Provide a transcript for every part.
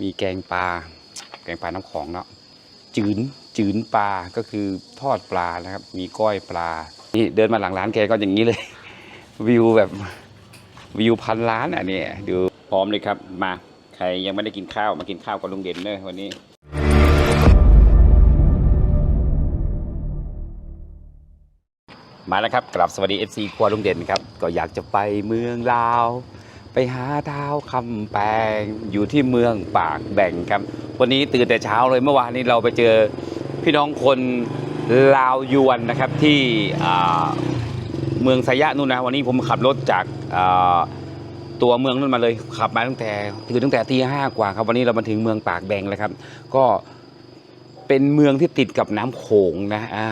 มีแกงปลา แกงปลาน้ำของเนาะจืนจืนปลาก็คือทอดปลานะครับ มีก้อยปลา นี่เดินมาหลังร้านแกก็อย่างนี้เลย วิวแบบวิวพันล้านอะเนี่ยดูพร้อมเลยครับมาใครยังไม่ได้กินข้าวมากินข้าวกับลุงเด่นเลยวันนี้มาแล้วครับกลับสวัสดี FC ครัวลุงเด่นครับ ก็อยากจะไปเมืองลาว ไปหาดาวคำแปงอยู่ที่เมืองปากแบ่งครับ วันนี้ตื่นแต่เช้าเลยเมื่อวานนี้เราไปเจอพี่น้องคนลาวยวนนะครับที่เมืองสยะนู่นนะวันนี้ผมขับรถจากตัวเมืองนู่นมาเลยขับมาตั้งแต่ตื่นตั้งแต่ตีห้ากว่าครับวันนี้เรามาถึงเมืองปากแบ่งแล้วครับ ก็เป็นเมืองที่ติดกับน้ำโขงนะอ่า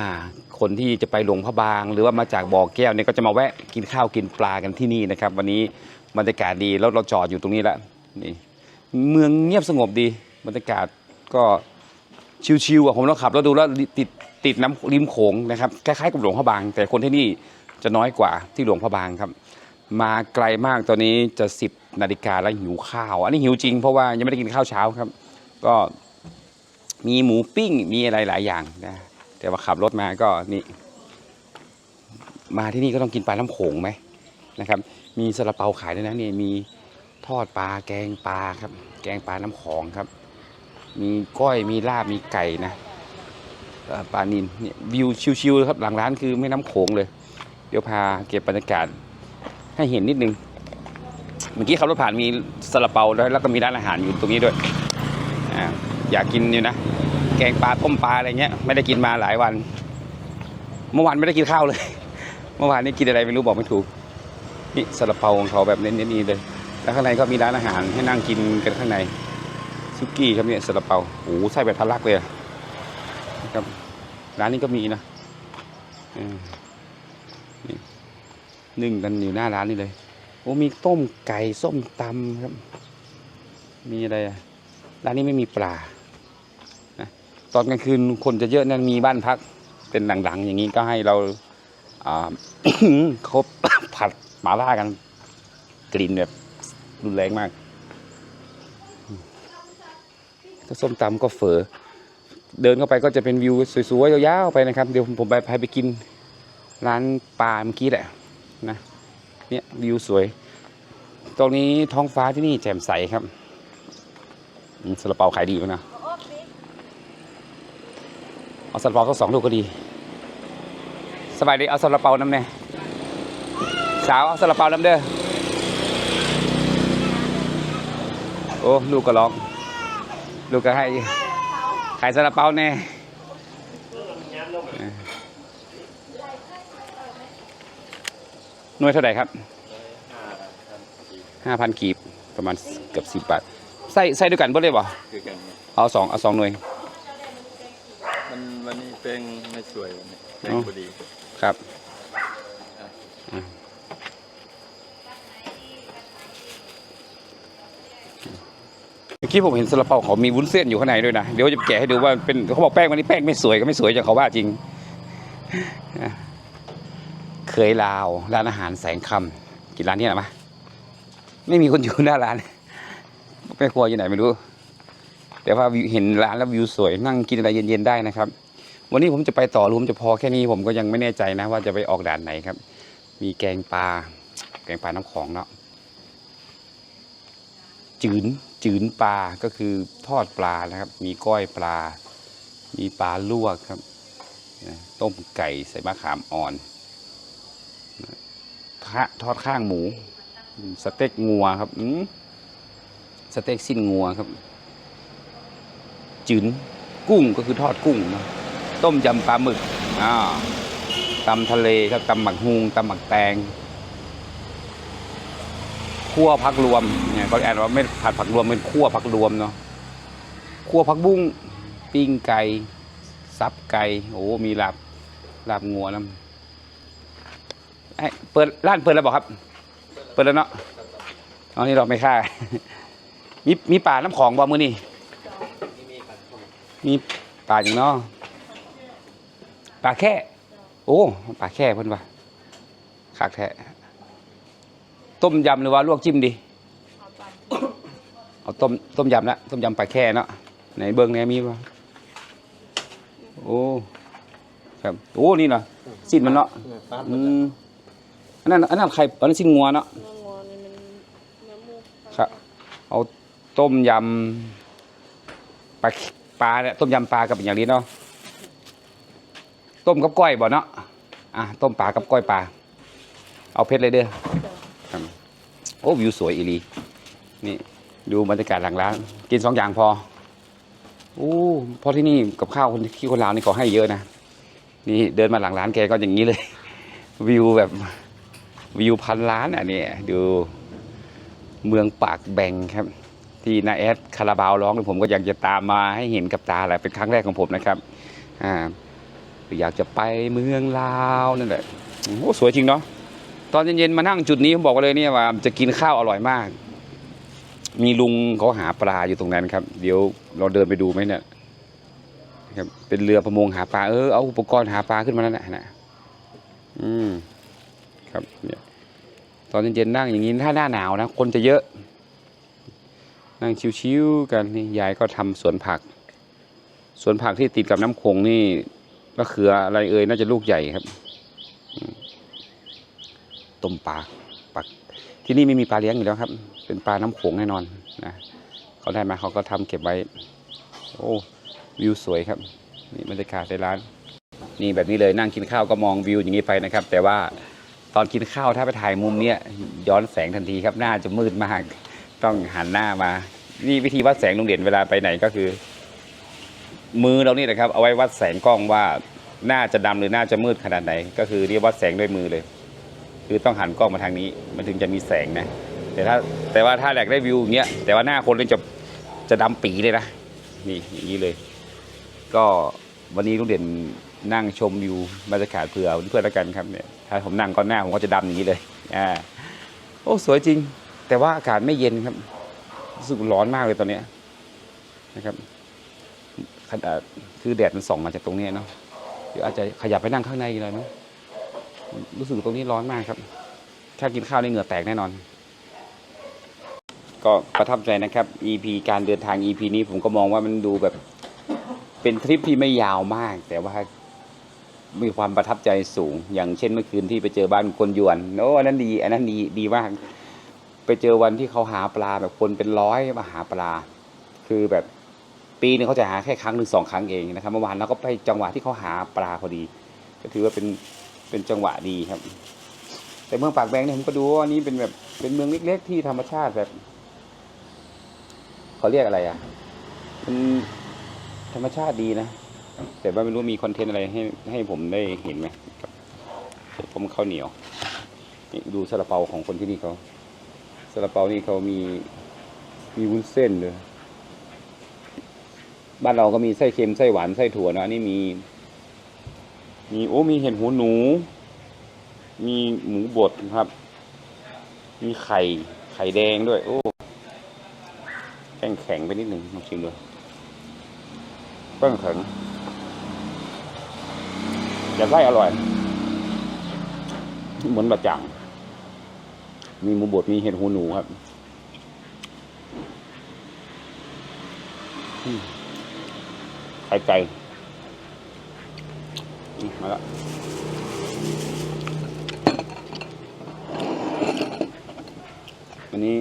คนที่จะไปหลวงพระบาง หรือว่ามาจากบ่อแก้วเนี่ยก็จะมาแวะกินข้าวกินปลากันที่นี่นะครับ วันนี้บรรยากาศดีแล้วเราจอดอยู่ตรงนี้แล้วนี่เมืองเงียบสงบดี บรรยากาศก็ชิวๆอะผมต้องขับแล้วดูแล้วติดติดน้ำริมโขงนะครับคล้ายๆกับหลวงพระบาง แต่คนที่นี่จะน้อยกว่าที่หลวงพระบางครับ มาไกลมากตอนนี้จะ10นาฬิกาแล้วหิวข้าว อันนี้หิวจริงเพราะว่ายังไม่ได้กินข้าวเช้าครับ ก็มีหมูปิ้งมีอะไรหลายอย่างนะ แต่ว่าขับรถมาก็นี่ มาที่นี่ก็ต้องกินปลาน้ำโขงไหมนะครับ มีซาลาเปาขายด้วยนะนี่มีทอดปลาแกงปลาครับ แกงปลาน้ำของครับ มีก้อยมีลาบมีไก่นะปลานินเนี่ยวิวชิวๆครับหลังร้านคือแม่น้ำโขงเลย เดี๋ยวพาเก็บบรรยากาศให้เห็นนิดนึงเมื่อกี้ขับรถผ่านมีซาลาเปาด้วยแล้วก็มีร้านอาหารอยู่ตรงนี้ด้วยออยากกินอยู่นะ แกงปลาต้มปลาอะไรเงี้ยไม่ได้กินมาหลายวัน เมื่อวานไม่ได้กินข้าวเลย เมื่อวานนี้กินอะไรไม่รู้บอกไม่ถูกนี่ซาลาเปาของเขาแบบเน้นๆนี่เลยแล้วข้างในก็มีร้านอาหารให้นั่งกินกันข้างในซุกี้ครับเนี่ยซาลาเปาโอ้โหไส้แบบทะลักเลยนะครับร้านนี้ก็มีนะนี่นึ่งกันอยู่หน้าร้านนี่เลยโอ้มีต้มไก่ส้มตำครับ มีอะไรอะร้านนี้ไม่มีปลา ตอนกลางคืนคนจะเยอะนั่นมีบ้านพักเป็นหลังๆ อย่างนี้ก็ให้เราอ่าเขาผัดหมาล่ากัน กลิ่นแบบรุนแรงมากถ้าส้มตำก็เฝอเดินเข้าไปก็จะเป็นวิวสวยๆยาวๆไปนะครับ เดี๋ยวผมไปพาไปกินร้านปลาเมื่อกี้แหละนะเนี่ยวิวสวย ตรงนี้ท้องฟ้าที่นี่แจ่มใสครับอืมซาลาเปาขายดีมากนะ เอาซาลาเปาสองลูกก็ดี สบายดีเอาซาลาเปาน้ำแน่สาวเอาซาลาเปาน้ำเด้อโอ้ลูกก็ร้อง ลูกก็ให้ขายซาลาเปาแน่หน่วยเท่าไหร่ครับห้าพันกีบประมาณเกือบสิบบาท ใส่ใส่ด้วยกันบ่เลยบ่เอาสองเอาสองหน่วย วันนี้เพลงไม่สวยวันนี้เพลงพอดีครับเมื่อกี้ผมเห็นซาลาเปาเขามีวุ้นเส้นอยู่ข้างในด้วยนะ เดี๋ยวจะแกะให้ดูว่าเป็นเขาบอกแป้งวันนี้แป้งไม่สวยก็ไม่สวยจะเขาว่าจริง เคยลาวร้านอาหารแสงคำกินร้านนี้หรอมะไม่มีคนอยู่หน้าร้านแม่ครัวอยู่ไหนไม่รู้ แต่ว่าวิวเห็นร้านแล้ววิวสวยนั่งกินอะไรเย็นๆได้นะครับ วันนี้ผมจะไปต่อรือผมจะพอแค่นี้ผมก็ยังไม่แน่ใจนะ ว่าจะไปออกด่านไหนครับ มีแกงปลาแกงปลาน้ำของเนาะจืนจืนปลาก็คือทอดปลานะครับ มีก้อยปลา มีปลาลวกครับต้มไก่ใส่มะขามอ่อนทะทอดข้างหมู สเต็กงัวครับสเต็กสิ้นงัวครับ จืนกุ้งก็คือทอดกุ้งเนะ ต้มยำปลาหมึกอ่าตำทะเลครับตำหมักฮุงตำหมักแตงคั่วผักรวมเนี่ยเขาอ่านว่าไม่ผัดผักรวมเป็นคั่วผักรวมเนาะคั่วผักบุ้งปิ้งไก่ซับไก่โอ้มีลาบลาบงัวน้ำเอ้เปิดร้านเปิดแล้วบอกครับ เปิดแล้วเนาะเอานี่เราไม่ค่ามีมีป่าน้ำของบ่มือนี่มีป่าอย่างเนาะ ป่าแค่โอ้ป่าแค่เพิ่นว่าขากแท้ต้มยำหรือว่าลวกจิ้มดีเอาต้มต้มยำละต้มยำปลาแค่เนาะไหนเบิ้งแหนมีป่ะโอ้ครับโอ้นี่เนาะสิ้นมันเนาะเนี่ยปั๊บอืมอันนั้นอันนั้นไข่อันนั้นสิ้นงัวเนาะเนื้องัวนี่มันเนื้อหมูครับเอาต้มยำปลาปลาเนี่ยต้มยำปลากับอย่างนี้เนาะ ต้มกับก้อยบ่เนาะอะต้มปลากับก้อยปลาเอาเพชรเลยเด้อโอ้วิวสวยอีลีนี่ดูบรรยากาศหลังร้านกินสองอย่างพอโอ้เพราะที่นี่กับข้าวคนที่คนลาวนี่เขาให้เยอะนะนี่เดินมาหลังร้านแกก็อย่างนี้เลย วิวแบบวิวพันล้านอะเนี่ยดูเมืองปากแบงครับ ที่นาแอดคาราบาวร้องผมก็อยากจะตามมาให้เห็นกับตาแหละเป็นครั้งแรกของผมนะครับอ่า อยากจะไปเมืองลาวนั่นแหละโอ้สวยจริงเนาะตอนเย็นๆมานั่งจุดนี้ผมบอกเลยเนี่ยว่าจะกินข้าวอร่อยมาก มีลุงเขาหาปลาอยู่ตรงนั้นครับ เดี๋ยวเราเดินไปดูไหมเนี่ยครับเป็นเรือประมงหาปลาเออเอาอุปกรณ์หาปลาขึ้นมาแล้วนะนะอืมครับเนี่ยตอนเย็นๆนั่งอย่างนี้ถ้าหน้าหนาวนะคนจะเยอะ นั่งชิวๆกันนี่ยายก็ทำสวนผัก สวนผักที่ติดกับน้ำโขงนี่ มะเขืออะไรเอ่ยน่าจะลูกใหญ่ครับต้มปลาปัก ที่นี่ไม่มีปลาเลี้ยงอยู่แล้วครับ เป็นปลาน้ำโขงแน่นอนนะเขาได้มาเขาก็ทำเก็บไว้ โอ้วิวสวยครับนี่บรรยากาศในร้าน นี่แบบนี้เลยนั่งกินข้าวก็มองวิวอย่างนี้ไปนะครับ แต่ว่าตอนกินข้าวถ้าไปถ่ายมุมเนี้ยย้อนแสงทันทีครับหน้าจะมืดมาก ต้องหันหน้ามา นี่วิธีวัดแสงลุงเด่นเวลาไปไหนก็คือ มือเรานี่นะครับเอาไว้วัดแสงกล้องว่าหน้าจะดำหรือหน้าจะมืดขนาดไหน ก็คือเรียกวัดแสงด้วยมือเลย คือต้องหันกล้องมาทางนี้มันถึงจะมีแสงนะ แต่ถ้าแต่ว่าถ้าอยากได้วิวอย่างเงี้ยแต่ว่าหน้าคนนี่จะจะดำปีเลยนะนี่อย่างนี้เลย ก็วันนี้ลุงเด่นนั่งชมวิวบรรยากาศเผื่อเพื่อนแล้วกันครับเนี่ยถ้าผมนั่งก็หน้าผมก็จะดำอย่างนี้เลยอ่าโอ้สวยจริง แต่ว่าอากาศไม่เย็นครับรู้สึกร้อนมากเลยตอนเนี้ยนะครับ คือแดดมันส่องมาจากตรงนี้เนาะเดี๋ยวอาจจะขยับไปนั่งข้างในกหน่อยเนาะรู้สึกตรงนี้ร้อนมากครับ ถ้ากินข้าวในเหงื่อแตกแน่นอน ก็ประทับใจนะครับ EP การเดินทาง EP นี้ผมก็มองว่ามันดูแบบเป็นทริปที่ไม่ยาวมาก แต่ว่ามีความประทับใจสูง อย่างเช่นเมื่อคืนที่ไปเจอบ้านคนยวนโอ้อันนั้นดี อันนั้นดีดีมาก ไปเจอวันที่เขาหาปลาแบบคนเป็นร้อยมาหาปลา คือแบบ ปีหนึงเขาจะหาแค่ครั้งหรือสองครั้งเองนะครับเมื่อวานเราก็ไปจังหวะที่เขาหาปลาพอดี ก็ถือว่าเป็นเป็นจังหวะดีครับ แต่เมืองปากแบงเนี่ยผมก็ดูว่านี่เป็นแบบเป็นเมืองเล็กๆที่ธรรมชาติแบบเขาเรียกอะไรอะมันธรรมชาติดีนะแต่ว่าไม่รู้มีคอนเทนต์อะไรให้ให้ผมได้เห็นไหมครับเดี๋ยวผมข้าวเหนียวนี่ดูซาลาเปาของคนที่นี่เขาซาลาเปานี่เขามีมีวุ้นเส้นเลย บ้านเราก็มีไส้เค็มไส้หวานไส้ถั่วเนะอันนี้มี มีโอ้มีเห็ดหูหนู มีหมูบดครับ มีไข่ไข่แดงด้วย โอ้แข็งแข็งไปนิดหนึ่งลองชิมดูเปิ้งเขิงแต่ไส้อร่อย เหมือนบะจ่างมีหมูบดมีเห็ดหูหนูครับอืม ไข่ไก่มาละวันนี้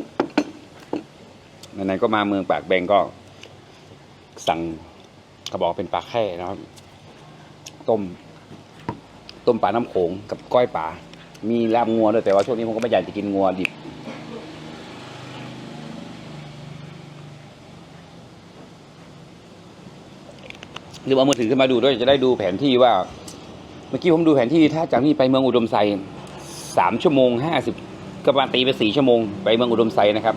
ไหนๆก็มาเมืองปากแบงก็ สั่งเขาบอกเป็นปลาแค่นะครับ ต้ม ต้มปลาน้ำโขงกับก้อยปลามีลาบงัวด้วยแต่ว่าช่วงนี้ผมก็ไม่อยากจะกินงัวดิบ หรือเอามือถือขึ้นมาดูด้วยจะได้ดูแผนที่ว่า เมื่อกี้ผมดูแผนที่ถ้าจากนี้ไปเมืองอุดมไซสามชั่วโมงห้าสิบก็ประมาณตีไปสี่ชั่วโมงไปเมืองอุดมไซนะครับ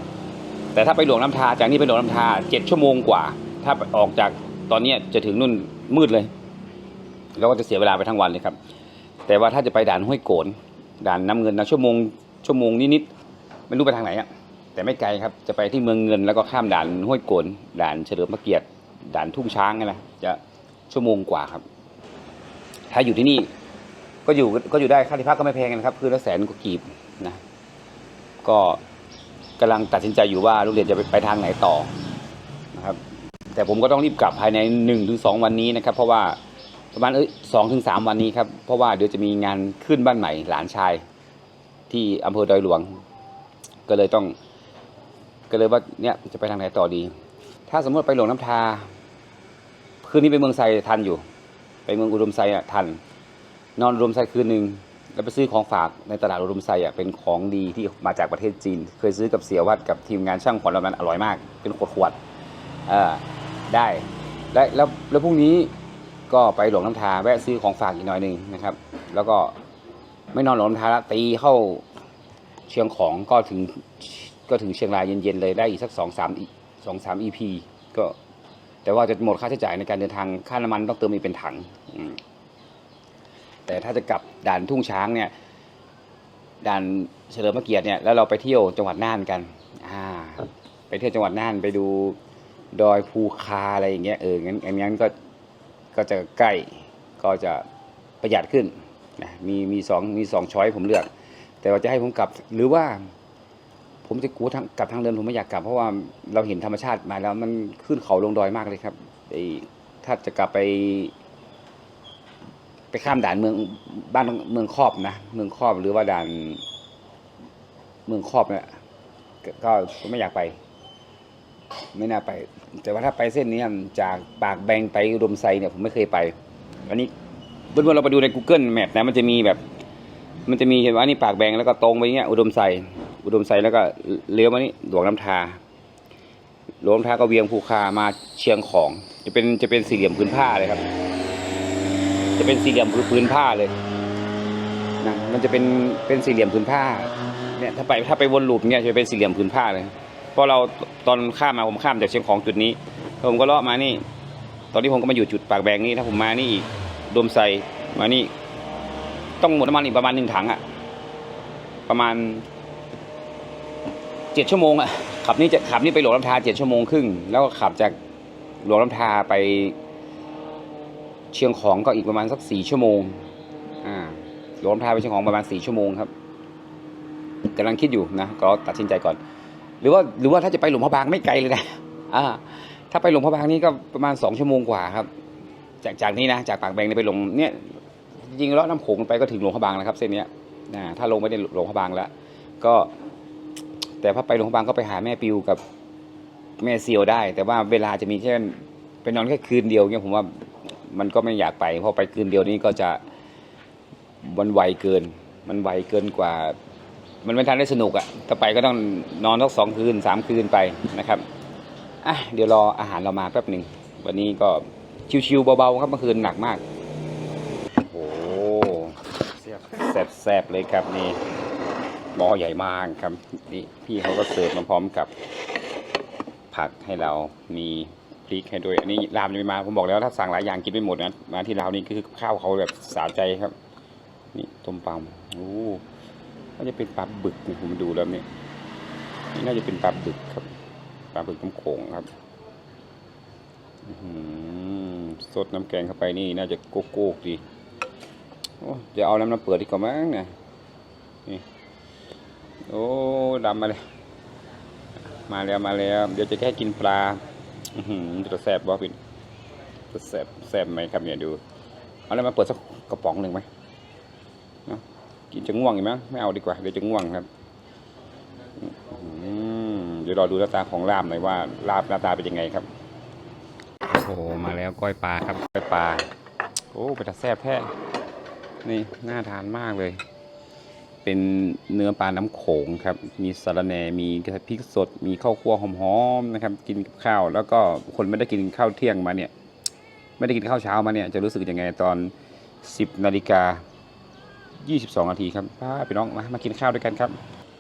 แต่ถ้าไปหลวงน้ำทาจากนี้ไปหลวงน้ำทาเจ็ดชั่วโมงกว่า ถ้าออกจากตอนเนี้จะถึงนู่นมืดเลยแล้วก็จะเสียเวลาไปทั้งวันเลยครับ แต่ว่าถ้าจะไปด่านห้วยโกนด่านน้ำเงินนะชั่วโมงชั่วโมงนิดๆไม่รู้ไปทางไหนอะแต่ไม่ไกลครับจะไปที่เมืองเงินแล้วก็ข้ามด่านห้วยโกนด่านเฉลิมพระเกียรติด่านทุ่งช้างนั่นะจะ ชั่วโมงกว่าครับ ถ้าอยู่ที่นี่ ก็อยู่ก็อยู่ได้ค่าที่พักก็ไม่แพงนะครับ คือละแสนกว่ากีบนะ ก็กำลังตัดสินใจอยู่ว่าลุงเด่นจะไปไปทางไหนต่อนะครับ แต่ผมก็ต้องรีบกลับภายในหนึ่งถึงสองวันนี้นะครับ เพราะว่าประมาณเอ้ยสองถึงสามวันนี้ครับ เพราะว่าเดี๋ยวจะมีงานขึ้นบ้านใหม่หลานชาย ที่อำเภอดอยหลวง ก็เลยต้อง ก็เลยว่าเนี่ยจะไปทางไหนต่อดี ถ้าสมมติไปหลวงน้ำทา คืนนี้ไปเมืองไซทันอยู่ ไปเมืองอุดมไซอะทัน นอนอุดมไซคืนหนึ่งแล้วไปซื้อของฝากในตลาดอุดมไซอะเป็นของดีที่มาจากประเทศจีน เคยซื้อกับเสียวัดกับทีมงานช่างขวัญแล้วมันอร่อยมาก เป็นขวดๆเออได้และแล้วแล้วพรุ่งนี้ก็ไปหลวงน้ำทาแวะซื้อของฝากอีกหน่อยหนึ่งนะครับ แล้วก็ไม่นอนหลวงน้ำทาละตีเข้าเชียงของก็ถึงก็ถึงเชียงรายเย็นๆเลยได้อีกสักสองสามสองสามอีพีก็ แต่ว่าจะหมดค่าใช้จ่ายในการเดินทางค่าน้ำมันต้องเติมอีกเป็นถังแต่ถ้าจะกลับด่านทุ่งช้างเนี่ยด่านเฉลิมพระเกียรติเนี่ยแล้วเราไปเที่ยวจังหวัดน่านกันอ่าไปเที่ยวจังหวัดน่านไปดูดอยภูคาอะไรอย่างเงี้ยเอองั้นงั้นงั้นก็ก็จะใกล้ก็จะประหยัดขึ้นนะมีมีสองมีสองช้อยผมเลือก แต่ว่าจะให้ผมกลับหรือว่า ผมจะกลัวทางกลับทางเดินผมไม่อยากกลับเพราะว่าเราเห็นธรรมชาติมาแล้วมันขึ้นเขาลงดอยมากเลยครับไอ้ถ้าจะกลับไป ไปข้ามด่านเมืองบ้านเมืองครอบนะเมืองครอบหรือว่าด่าน เมืองครอบเนี่ยก็ไม่อยากไป ไม่น่าไป แต่ว่าถ้าไปเส้นนี้จากปากแบงไปอุดมไซเนี่ยผมไม่เคยไป อันนี้เพื่อนๆเราไปดูใน Google Map นะมันจะมีแบบ มันจะมีเห็นว่านี่ปากแบงแล้วก็ตรงไปเงี้ยอุดมไซ อุดมไซแล้วก็เลี้ยวมานี่หลวงน้ำทาหลวงน้ำทาก็เวียงภูคามาเชียงของ จะเป็นจะเป็นสี่เหลี่ยมพื้นผ้าเลยครับ จะเป็นสี่เหลี่ยมพื้นผ้าเลยนะมันจะเป็นเป็นสี่เหลี่ยมพื้นผ้าเนี่ยถ้าไปถ้าไปวนลูปเนี่ยจะเป็นสี่เหลี่ยมพื้นผ้าเลยเพราะเราตอนข้ามมาผมข้ามจากเชียงของจุดนี้แล้วผมก็เลาะมานี่ ตอนนี้ผมก็มาอยู่จุดปากแบงนี่ถ้าผมมานี่อีกดมไซมานี่ ต้องหมดน้ำมันอีกประมาณหนึ่งถังอะประมาณ เจ็ดชั่วโมงอะขับนี่จะขับนี่ไปหลวงลำทาเจ็ดชั่วโมงครึ่งแล้วก็ขับจากหลวงลำทาไป เชียงของก็อีกประมาณสักสี่ชั่วโมงอ่าหลวงลำทาไปเชียงของประมาณสี่ชั่วโมงครับกำลังคิดอยู่นะก็ตัดสินใจก่อน หรือว่าหรือว่าถ้าจะไปหลวงพระบางไม่ไกลเลยนะอ่าถ้าไปหลวงพระบางนี่ก็ประมาณสองชั่วโมงกว่าครับ จากจากนี้นะจากปากแบงไปหลวงเนี่ยจริงๆเลาะน้ำโขงไปก็ถึงหลวงพระบางแล้วครับ เส้นนี้นะถ้าลงไปในหลวงพระบางแล้ว ก็ แต่พอไปหลวงพระบางก็ไปหาแม่ปิวกับแม่เซียวได้ แต่ว่าเวลาจะมีแค่ไปนอนแค่คืนเดียวเนี่ยผมว่ามันก็ไม่อยากไปพราะไปคืนเดียวนี้ก็จะมันไวเกิน มันไวเกินกว่า มันไม่ทันได้สนุกอะ่ะถ้าไปก็ต้องนอนทั้งสองคืนสามคืนไปนะครับอะเดี๋ยวรออาหารเรามาแป๊บหนึ่งวันนี้ก็ชิวๆเบาๆครับเมื่อคืนหนักมากโอ้โหแซ่บๆเลยครับนี่ หม้อใหญ่มากครับนี่พี่เขาก็เสิร์ฟมาพร้อมกับผักให้เรามีพริกให้ด้วย อันนี้รามจะไม่มาผมบอกแล้วถ้าสั่งหลายอย่างกินไม่หมดนะมาที่ราวนี่คือข้าวเขาแบบสาใจครับ นี่ต้มปลาโอ้น่าจะเป็นปลาบึกนะผมดูแล้วเนี่ยนี่น่าจะเป็นปลาบึกครับปลาบึกน้ำโขงครับอื้อหือสดน้ำแกงเข้าไปนี่น่าจะโกโก้ดีโอ้จะเอาน้ำน้ำเปิดดีกว่ามั้งนี่ยนี่ โอ้ดำมาเลยมาแล้วมาแล้ว เดี๋ยวจะแค่กินปลาจะแซบบ่พี่จะแซบแซบไหมครับเนี่ยดู เอาแล้วมาเปิดสักกระป๋องหนึ่งไหมเนาะกินจะง่วงอีกมั้งไม่เอาดีกว่าเดี๋ยวจะง่วงครับเดี๋ยวรอดูหน้าตาของลาบหน่อยว่าลาบหน้าตาเป็นยังไงครับโอ้โหมาแล้วก้อยปลาครับก้อยปลา โอ้เป็นตาแซ่บแท้นี่น่าทานมากเลย เป็นเนื้อปลาน้ำโขงครับ มีสะระแหน่มีพริกสด มีข้าวคั่วหอมๆนะครับ กินกับข้าว แล้วก็คนไม่ได้กินข้าวเที่ยงมาเนี่ย ไม่ได้กินข้าวเช้ามาเนี่ย จะรู้สึกยังไงตอน 10นาฬิกา22นาทีครับป้าพี่น้องมามากินข้าวด้วยกันครับ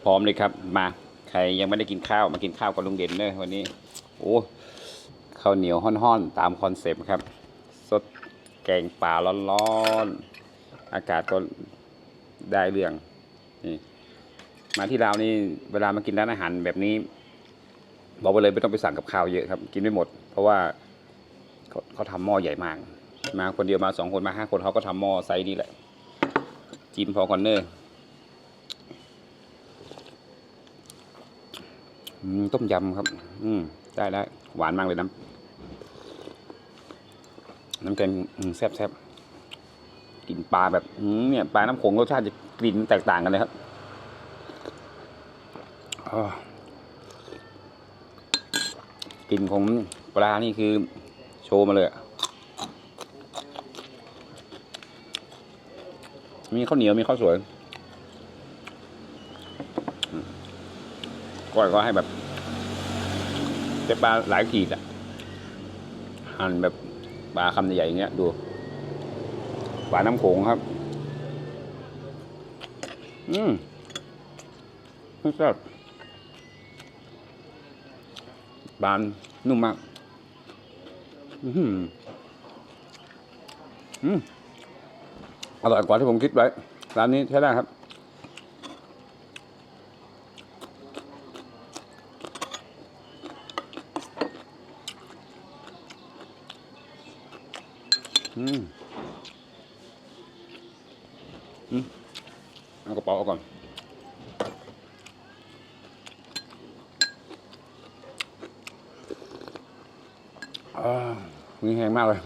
พร้อมเลยครับมาใครยังไม่ได้กินข้าวมากินข้าวกับลุงเด่นเลยวันนี้ โอ้ข้าวเหนียวห้อนๆ ตามคอนเซปต์ครับสดแกงป่าร้อนๆอากาศก็ได้เรื่อง นี่มาที่ลาวนี่เวลามากินร้านอาหารแบบนี้ บอกไปเลยไม่ต้องไปสั่งกับข้าวเยอะครับ กินไม่หมด เพราะว่าเขาเขาทำหม้อใหญ่มาก มาคนเดียวมาสองคนมาห้าคนเขาก็ทำหม้อไซส์นี้แหละจิ้มพอคอนเนอร์ต้มยำครับ อืมได้ได้หวานมากเลยน้ำน้ำแกงแซ่บแซบกลิ่นปลาแบบเนี่ยปลาน้ำโขงรสชาติจะ กลิ่นแตกต่างกันเลยครับอ้อกลิ่นของปลานี่คือโชว์มาเลยอะมีข้าวเหนียวมีข้าวสวยอืมก้อยก็ให้แบบเป็นปลาหลายขีดอะหั่นแบบปลาคำใหญ่ๆอย่างเงี้ยดูปลาน้ำโขงครับ อืมแซ่บปลานนุ่มมาก อือหืออืมอร่อยกว่าที่ผมคิดไว้ ร้านนี้ใช้ได้ครับ อืม อืมเอเป๋าอกก่อน อ่ามีแห้งมากเลย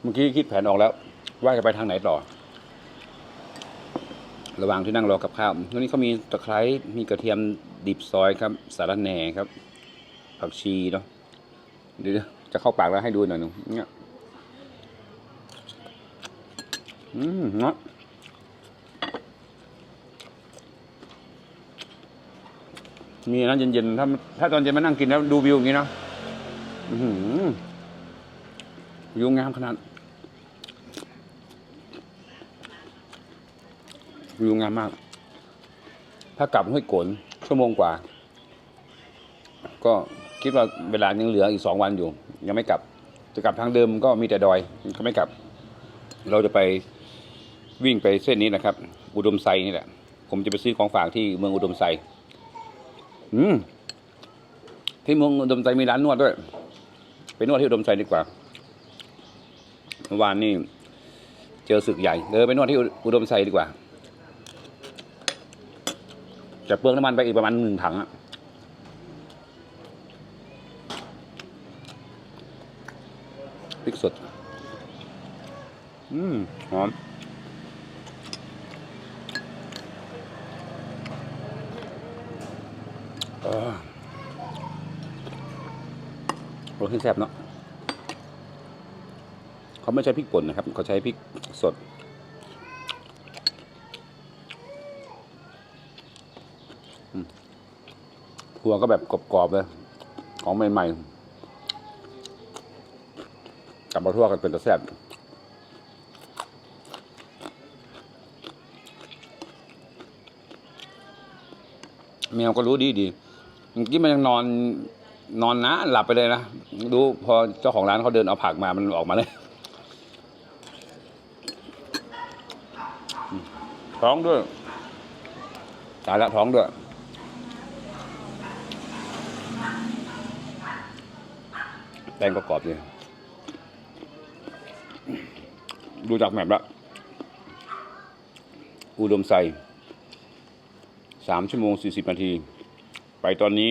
เมื่อกี้คิดแผนออกแล้ว ว่าจะไปทางไหนต่อ ระหว่างที่นั่งรอกับข้าวตรงนี้เขามีตะไคร้มีกระเทียมดิบซอยครับ สาระแหน่ครับ ผักชีเนาะเดี๋ยวจะเข้าปากแล้วให้ดูหน่อยหนึ่งเนี่ย อืมเนาะ มีนะเย็นๆ ถ้าถ้าตอนเย็นมานั่งกินแล้วดูวิวอย่างนี้เนาะวิวงามขนาด วิวงามมาก ถ้ากลับห้วยโกนชั่วโมงกว่า ก็คิดว่าเวลายังเหลืออีกสองวันอยู่ ยังไม่กลับ จะกลับทางเดิมก็มีแต่ดอยก็ไม่กลับ เราจะไปวิ่งไปเส้นนี้นะครับ อุดมไซนี่แหละ ผมจะไปซื้อของฝากที่เมืองอุดมไซ อืมที่เมืองอุดมไซมีร้านนวดด้วย ไปนวดที่อุดมไซดีกว่าเมื่อวานนี่เจอศึกใหญ่เดินไปนวดที่อุดมไซดีกว่าจะเปลืองน้ำมันไปอีกประมาณหนึ่งถังอะพริกสด อืม หอมเออโรยขึ้นแซ่บเนาะเขาไม่ใช้พริกป่นนะครับเขาใช้พริกสด หัวก็แบบกรอบๆเลยของใหม่ๆกลับมาทั่วกันเป็นตะแซ่บแมวก็รู้ดีดีเมื่อกี้มันยังนอน นอนนะหลับไปเลยนะ ดูพอเจ้าของร้านเขาเดินเอาผักมามันออกมาเลยท้องด้วยตายละท้องด้วยแป้งก็กรอบเลยดูจากแมปละอุดมไซสามชั่วโมงสี่สิบนาที ไปตอนนี้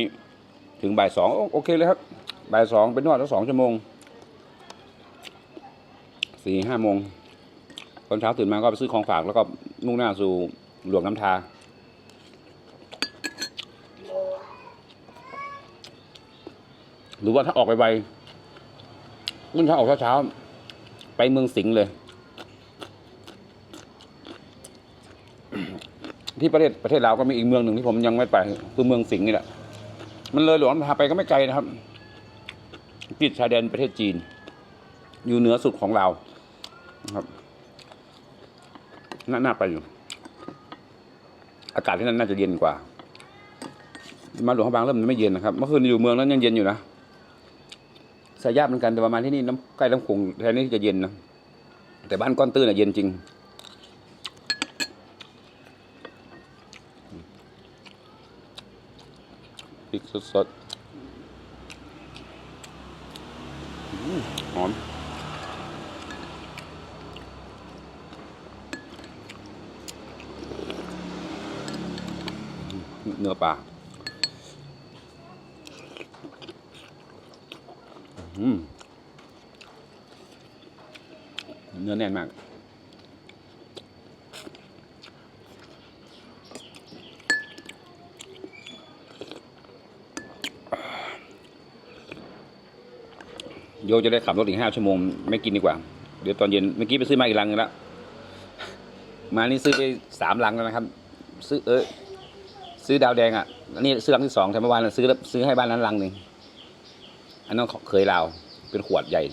ถึงบ่ายสองโอเคเลยครับบ่ายสองเป็นนวดแล้วสองชั่วโมงสี่ห้าโมงตอนเช้าตื่นมาก็ไปซื้อของฝากแล้วก็มุ่งหน้าสู่หลวงน้ำทา หรือว่าถ้าออกไปไวมุ่งเช้าออกเช้าๆไปเมืองสิงห์เลย ที่ประเทศประเทศลาวก็มีอีกเมืองหนึ่งที่ผมยังไม่ไปคือเมืองสิงห์นี่แหละ มันเลยหลวงน้ำทาไปก็ไม่ไกลนะครับ ติดชายแดนประเทศจีน อยู่เหนือสุดของเรานะครับน่าน่าไปอยู่ อากาศที่นั่นน่าจะเย็นกว่า มาหลวงพระบางเริ่มไม่เย็นนะครับ เมื่อคืนอยู่เมืองนั้นยังเย็นอยู่นะสายยาบเหมือนกันแต่ประมาณที่นี่น้ำใกล้น้ำคงแทนนี่จะเย็นนะแต่บ้านก้อนตื้นน่ะเย็นจริง ริกสดๆหอมเนื้อปลาเนื้อแน่นมาก โยจะได้ขับรถอีกห้าชั่วโมงไม่กินดีกว่า เดี๋ยวตอนเย็นเมื่อกี้ไปซื้อมาอีกลังนึงแล้วมานี่ซื้อไปสามลังแล้วนะครับ ซื้อเออซื้อดาวแดงอะอันนี้ซื้อลังที่สองแต่เมื่อวานซื้อซื้อให้บ้านนั้นลังหนึ่งอันนั้นเคยลาวเป็นขวดใหญ่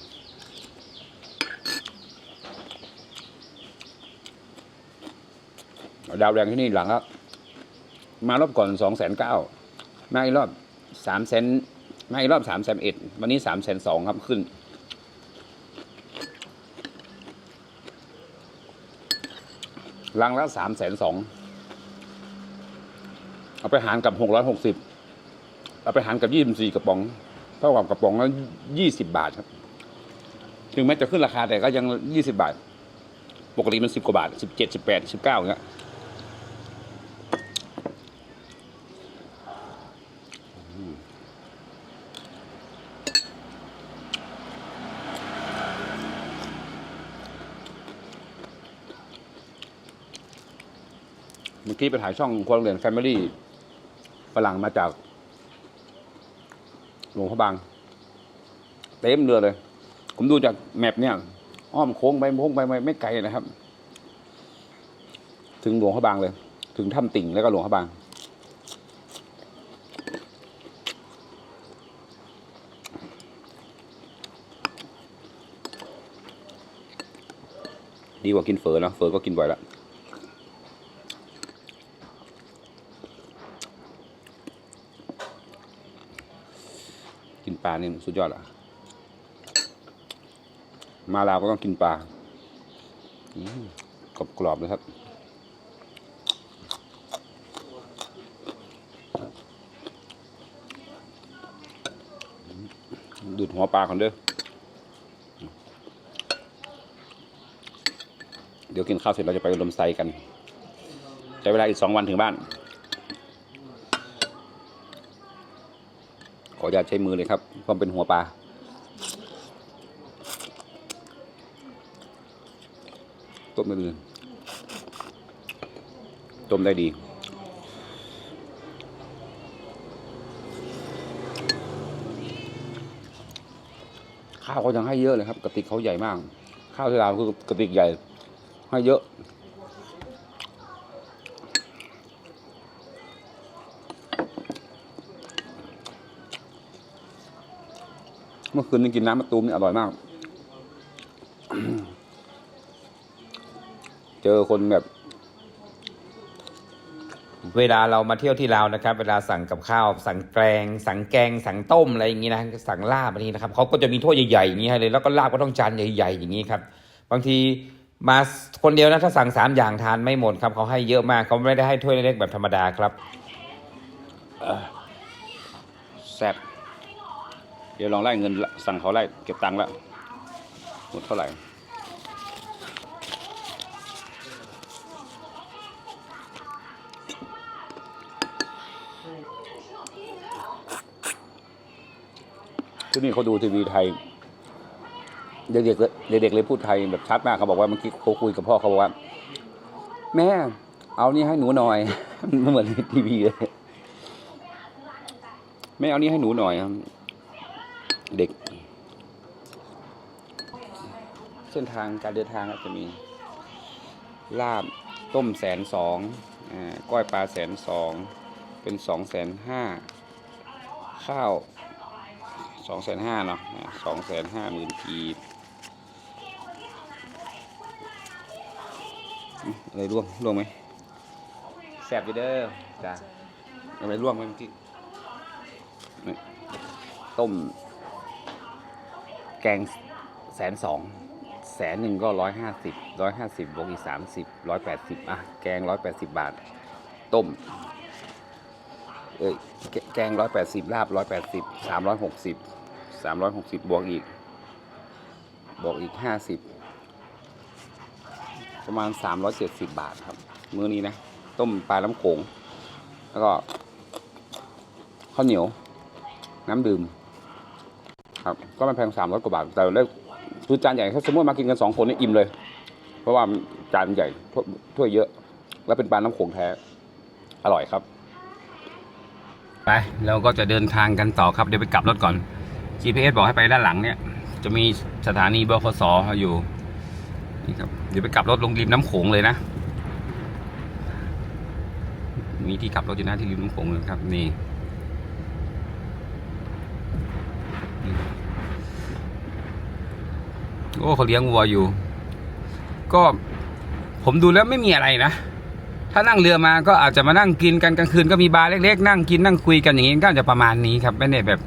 ดาวแดงที่นี่หลังแล้วมารอบก่อนสองแสนเก้ามาอีกรอบสามแสน มาอีกรอบสามแสนเอ็ดวันนี้สามแสนสองครับขึ้น ลังละสามแสนสองเอาไปหารกับหกร้อยหกสิบเอาไปหารกับยี่สิบสี่กระป๋อง เท่ากับกระป๋องละยี่สิบบาทครับ ถึงแม้จะขึ้นราคาแต่ก็ยังยี่สิบาท ปกติมันสิบกว่าบาทสิบเจ็ดสิบแปดสิบเก้าอย่างเงี้ย เมื่อกี้ไปถ่ายช่องควงเรียนแฟมิลี่ฝรั่งมาจาก หลวงพระบาง เต็มเรือเลย ผมดูจากแมปเนี่ย อ้อมโค้งไปโค้งไปไม่ไกลนะครับ ถึงหลวงพระบางเลย ถึงถ้ำติ่งแล้วก็หลวงพระบางดีกว่ากินเฟอเนอะเฟอก็กินบ่อยแล้ว ปลานี่สุดยอดอะ มาลาวก็ต้องกินปลากรอบกรอบๆเลยครับ ดูดหัวปลาก่อนเด้อ เดี๋ยวกินข้าวเสร็จเราจะไปลมไซกัน ใช้เวลาอีกสองวันถึงบ้าน ขออนุญาตใช้มือเลยครับเพราะเป็นหัวปลาต้มได้ดีต้มได้ดี ข้าวเขายังให้เยอะเลยครับกระติกเขาใหญ่มาก ข้าวที่ลาวคือกระติกใหญ่ ให้เยอะ มื่อคืนนี้กินน้ำมะตูมนี่อร่อยมาก เจอคนแบบ เวลาเรามาเที่ยวที่ลาวนะครับ เวลาสั่งกับข้าว สั่งแกง สั่งแกง สั่งต้มอะไรอย่างนี้นะ สั่งลาบอะไรนี้นะครับเขาก็จะมีถ้วยใหญ่ๆอย่างนี้ให้เลย แล้วก็ลาบก็ต้องจานใหญ่ ๆ อย่างนี้ครับ บางทีมาคนเดียวนะถ้าสั่งสามอย่างทานไม่หมดครับเขาให้เยอะมากเขาไม่ได้ให้ถ้วยเล็กๆแบบธรรมดาครับแซ่บ ดี๋ยวลองไล่เงินสั่งเขาไล่เก็บตังค์แล้วหมดเท่าไหร่ที่นี่เขาดูทีวีไทย เด็กๆเลยเด็กๆเลยพูดไทยแบบชัดมากเขาบอกว่าเมื่อกี้เขาคุยกับพ่อเขาบอกว่า แม่ เอานี่ให้หนูหน่อยมันเหมือนในทีวีเลยแม่เอานี่ให้หนูหน่อยครับ เด็ก เส้นทางการเดินทางก็จะมีลาบต้มแสนสองอ่าก้อยปลาแสนสองเป็นสองแสนห้าข้าวสองแสนห้าเนาะสองแสนห้าหมื่นกีบอื้ออะไรร่วงร่วงไหมแสบอยู่เด้อจ้ะอะไรร่วงไหมเมื่อกี้ต้ม แกงแสนสองแสนหนึ่งก็ร้อยห้าสิบร้อยห้าสิบบวกอีกสามสิบร้อยแปดสิบอะ แกงร้อยแปดสิบบาท ต้ม เอ้ย แกงร้อยแปดสิบลาบร้อยแปดสิบสามร้อยหกสิบสามร้อยหกสิบบวกอีก บวกอีกห้าสิบประมาณสามร้อยเจ็ดสิบบาทครับ มื้อนี้นะ ต้มปลาล้ำโขง แล้วก็ ข้าวเหนียว น้ำดื่ม ครับก็มันแพงสามร้อยกว่าบาทแต่ได้คือจานใหญ่ถ้าสมมติมากินกันสองคนนี่อิ่มเลย เพราะว่าจานใหญ่ถ้วยเยอะ แล้วเป็นปลาน้ำโขงแท้ อร่อยครับไปเราก็จะเดินทางกันต่อครับเดี๋ยวไปกลับรถก่อน GPS บอกให้ไปด้านหลังเนี่ย จะมีสถานีบขสอยู่นี่ครับเดี๋ยวไปกลับรถลงริมน้ำโขงเลยนะ มีที่กลับรถอยู่หน้าที่ริมน้ำโขงเลยครับนี่ โอ้เขาเลี้ยงวัวอยู่ ก็ผมดูแล้วไม่มีอะไรนะ ถ้านั่งเรือมาก็อาจจะมานั่งกินกันกลางคืนก็มีบาร์เล็กๆ นั่งกินนั่งคุยกันอย่างนี้ก็อาจจะประมาณนี้ครับไม่ได้แบบ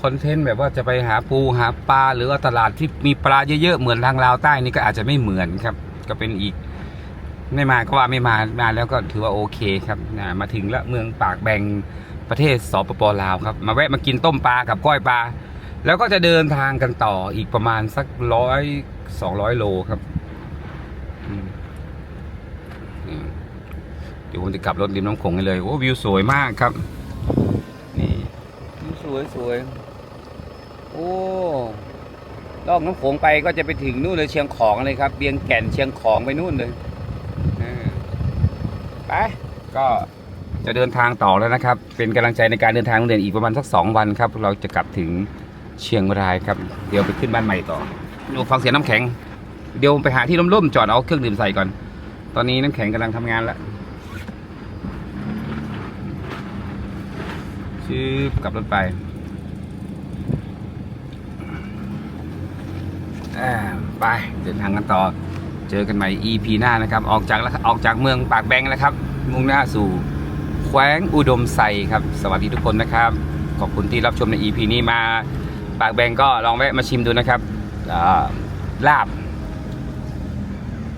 คอนเทนต์แบบว่าจะไปหาปูหาปลาหรือว่าตลาดที่มีปลาเยอะๆเหมือนทางลาวใต้นี่ก็อาจจะไม่เหมือนครับ ก็เป็นอีก ไม่มาก็ว่าไม่มามาแล้วก็ถือว่าโอเคครับนะมาถึงแล้วเมืองปากแบงประเทศสปปลาวครับ มาแวะมากินต้มปลากับก้อยปลา แล้วก็จะเดินทางกันต่ออีกประมาณสักร้อยสองร้อยโลครับอืมอืมเดี๋ยวผมจะกลับรถริมน้ำโขงให้เลยโอ้วิวสวยมากครับ นี่วิวสวยสวยโอ้ลอกน้ำโขงไปก็จะไปถึงนู่นเลยเชียงของเลยครับเบียงแก่นเชียงของไปนู่นเลยเออไปก็จะเดินทางต่อแล้วนะครับ เป็นกำลังใจในการเดินทางโรงเรียนอีกประมาณสักสองวันครับ เราจะกลับถึง เชียงรายครับ เดี๋ยวไปขึ้นบ้านใหม่ต่อดูฟังเสียงน้ำแข็ง เดี๋ยวไปหาที่ร่มๆจอดเอาเครื่องดื่มใส่ก่อน ตอนนี้น้ำแข็งกำลังทำงานแล้วชื่อกลับรถไปไปเดินทางกันต่อ เจอกันใหม่ EP หน้านะครับ ออกจากออกจากเมืองปากแบงแล้วครับ มุ่งหน้าสู่แขวงอุดมไซครับ สวัสดีทุกคนนะครับ ขอบคุณที่รับชมใน EP นี้มา ปากแบงก็ลองแวะมาชิมดูนะครับลาบ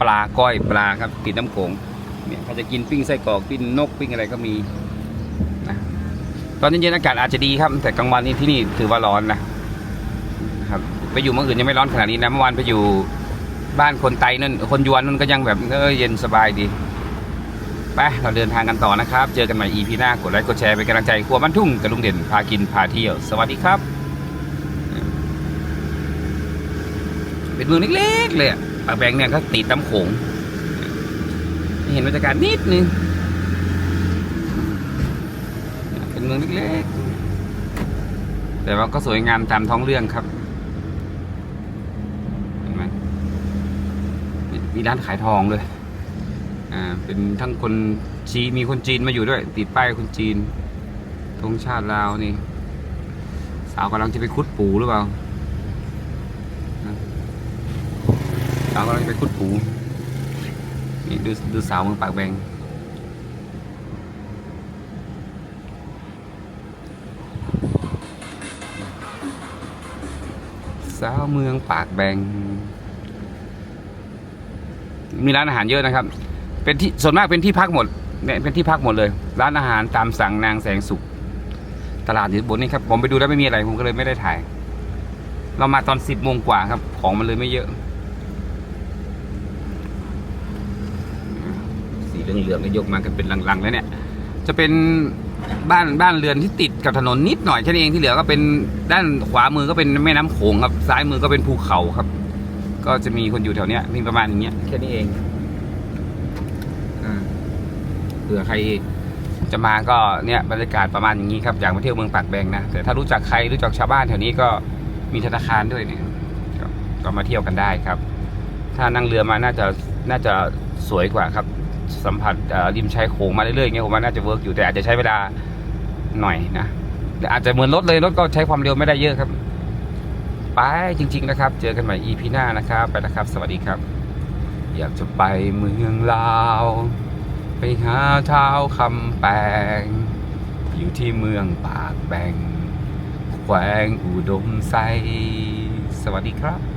ปลาก้อยปลาครับติดน้ำโขงเนี่ยเขาจะกินปิ้งไส้กรอกปิ้งนกปิ้งอะไรก็มีนะตอนเย็นๆอากาศอาจจะดีครับ แต่กลางวันนี้ที่นี่ถือว่าร้อนนะนะครับไปอยู่เมื่ออื่นยังไม่ร้อนขนาดนี้นะเมื่อวานไปอยู่บ้านคนไตนั่นคนยวนนั่นก็ยังแบบเออเย็นสบายดีไปเราเดินทางกันต่อนะครับ เจอกันใหม่ EP หน้ากดไลค์กดแชร์เป็นกำลังใจครัวบ้านทุ่งกับลุงเด่นพากินพาเที่ยว สวัสดีครับ เป็นเมืองเล็กๆเลยอะปากแบงเนี่ยก็ติดน้ำโขง เห็นบรรยากาศนิดนึง เป็นเมืองเล็กๆ แต่ว่าก็สวยงามตามท้องเรื่องครับ เห็นไหมมีร้านขายทองด้วย อ่า เป็นทั้งคนจีนมีคนจีนมาอยู่ด้วย ติดป้ายคนจีนธงชาติลาวนี่ สาวกำลังจะไปคุดปูหรือเปล่า สาวกำลังไปคุดปูนี่ดูดูสาวเมืองปากแบงสาวเมืองปากแบง มีร้านอาหารเยอะนะครับ เป็นที่ส่วนมากเป็นที่พักหมดเนี่ยเป็นที่พักหมดเลย ร้านอาหารตามสั่งนางแสงสุข ตลาดอยู่บนนี้ครับ ผมไปดูแล้วไม่มีอะไรผมก็เลยไม่ได้ถ่าย เรามาตอนสิบโมงกว่าครับ ของมันเลยไม่เยอะ เหลืองๆก็ยกมากันเป็นลังๆแล้วเนี่ย จะเป็นบ้านบ้านเรือนที่ติดกับถนนนิดหน่อยแค่นี้เองที่เหลือก็เป็นด้านขวามือก็เป็นแม่น้ำโขงครับซ้ายมือก็เป็นภูเขาครับ ก็จะมีคนอยู่แถวเนี้ยมีประมาณอย่างเงี้ยแค่นี้เองอ่าเผื่อใครจะมาก็เนี่ยบรรยากาศประมาณอย่างนี้ครับอยากมาเที่ยวเมืองปากแบงนะแต่ถ้ารู้จักใครรู้จักชาวบ้านแถวนี้ก็มีธนาคารด้วยเนี่ยก็ก็มาเที่ยวกันได้ครับ ถ้านั่งเรือมาน่าจะน่าจะสวยกว่าครับ สัมผัสริมชายโขงมาเรื่อยๆเงี้ยผมว่าน่าจะเวิร์กอยู่แต่อาจจะใช้เวลาหน่อยนะอาจจะเหมือนรถเลยรถก็ใช้ความเร็วไม่ได้เยอะครับ ไปจริง ๆ นะครับ เจอกันใหม่ EP หน้านะครับ ไปนะครับ สวัสดีครับ อยากจะไปเมืองลาว ไปหาเท้าคำแปงอยู่ที่เมืองปากแบงแขวงอุดมไซสวัสดีครับ